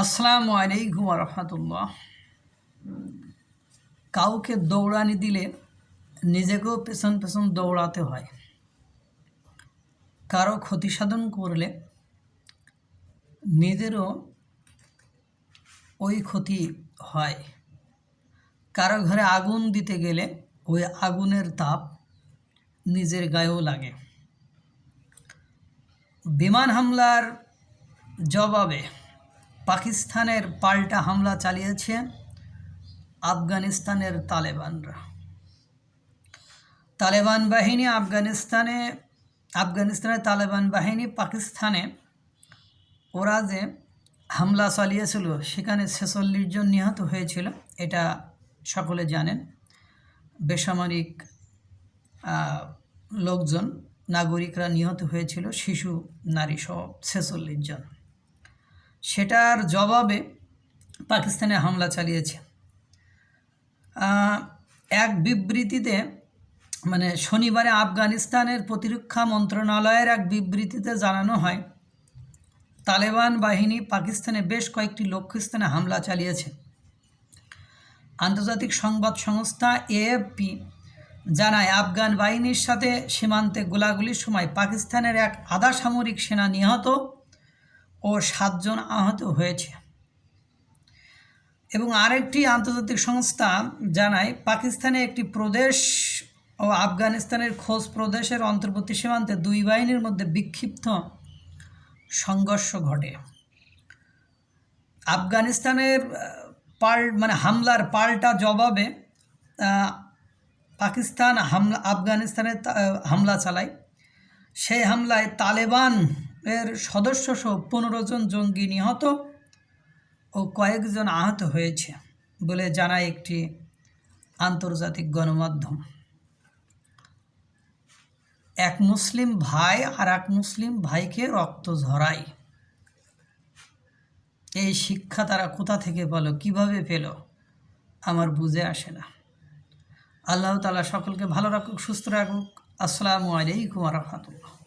আসসালামু আলাইকুম রহমতুল্লাহ। কাউকে দৌড়ানি দিলে নিজেকেও পেছন পেছন দৌড়াতে হয়। কারও ক্ষতি সাধন করলে নিজেরও ওই ক্ষতি হয়। কারও ঘরে আগুন দিতে গেলে ওই আগুনের তাপ নিজের গায়েও লাগে। বিমান হামলার জবাবে পাকিস্তানের পাল্টা হামলা চালিয়েছে আফগানিস্তানের তালেবানরা। তালেবান বাহিনী আফগানিস্তানে, আফগানিস্তানের তালেবান বাহিনী পাকিস্তানে ওরা যে হামলা চালিয়েছিল। সেখানে ছেচল্লিশ জন নিহত হয়েছিল, এটা সকলে জানেন। বেসামরিক লোকজন, নাগরিকরা নিহত হয়েছিল, শিশু, নারী সহ ছেচল্লিশ জন। সেটার জবাবে পাকিস্তানে হামলা চালিয়েছে। এক বিবৃতিতে মানে শনিবারে আফগানিস্তানের প্রতিরক্ষা মন্ত্রণালয়ের এক বিবৃতিতে জানানো হয়, তালেবান বাহিনী পাকিস্তানে বেশ কয়েকটি লক্ষ্যস্থানে হামলা চালিয়েছে। আন্তর্জাতিক সংবাদ সংস্থা এএফপি জানায়, আফগান বাহিনীর সাথে সীমান্তে গোলাগুলির সময় পাকিস্তানের এক আধা সামরিক সেনা নিহত ও সাতজন আহত হয়েছে। এবং আরেকটি আন্তর্জাতিক সংস্থা জানায়, পাকিস্তানে একটি প্রদেশ ও আফগানিস্তানের খোঁজ প্রদেশের অন্তর্বর্তী সীমান্তে দুই বাহিনীর মধ্যে বিক্ষিপ্ত সংঘর্ষ ঘটে। আফগানিস্তানের পাল মানে হামলার পাল্টা জবাবে পাকিস্তান হামলা, আফগানিস্তানে হামলা চালায়। সেই হামলায় তালেবান এর সদস্য সহ পনেরো জন জঙ্গি নিহত ও কয়েকজন আহত হয়েছে বলে জানায় একটি আন্তর্জাতিক গণমাধ্যম। এক মুসলিম ভাই আর এক মুসলিম ভাইকে রক্ত ঝরায়। এই শিক্ষা তারা কোথা থেকে পেল, কীভাবে পেল, আমার বুঝে আসে না। আল্লাহ তালা সকলকে ভালো রাখুক, সুস্থ রাখুক। আসসালামু আলাইকুম রহমতুল্লাহ।